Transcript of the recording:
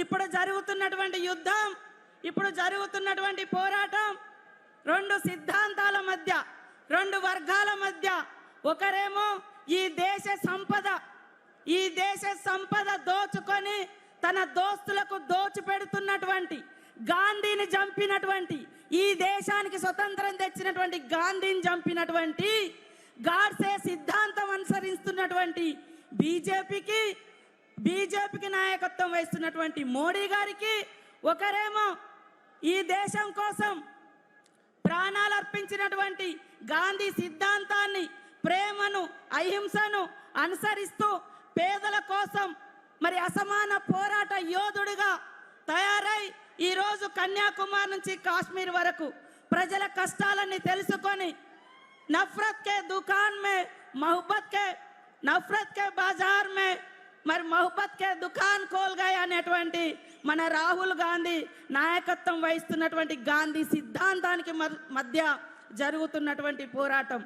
ఇప్పుడు జరుగుతున్నటువంటి యుద్ధం ఇప్పుడు జరుగుతున్నటువంటి పోరాటం రెండు సిద్ధాంతాల మధ్య రెండు వర్గాల మధ్య ఒకరేమో ఈ దేశ సంపద ఈ దేశ సంపద దోచుకొని తన దోస్తులకు దోచిపెడుతున్నటువంటి గాంధీని చంపినటువంటి ఈ దేశానికి స్వతంత్రం తెచ్చినటువంటి గాంధీని చంపినటువంటి గాడ్సే సిద్ధాంతం అనుసరిస్తున్నటువంటి బీజేపీకి బీజేపీకి నాయకత్వం వహిస్తున్నటువంటి మోడీ గారికి ఒకరేమో ఈ దేశం కోసం ప్రాణాలు అర్పించినటువంటి గాంధీ సిద్ధాంతాన్ని ప్రేమను అహింసను అనుసరిస్తూ పేదల కోసం మరి అసమాన పోరాట యోధుడిగా తయారై ఈరోజు కన్యాకుమారి నుంచి కాశ్మీర్ వరకు ప్రజల కష్టాలన్నీ తెలుసుకొని నఫ్రత్ కే దుకాన్ మే మొహబ్బత్ కే నఫ్రత్ కే బాజార్ మే మరి మొహబ్బత్ కే దుకాన్ కోల్ అనేటువంటి మన రాహుల్ గాంధీ నాయకత్వం వహిస్తున్నటువంటి గాంధీ సిద్ధాంతానికి మధ్య జరుగుతున్నటువంటి పోరాటం.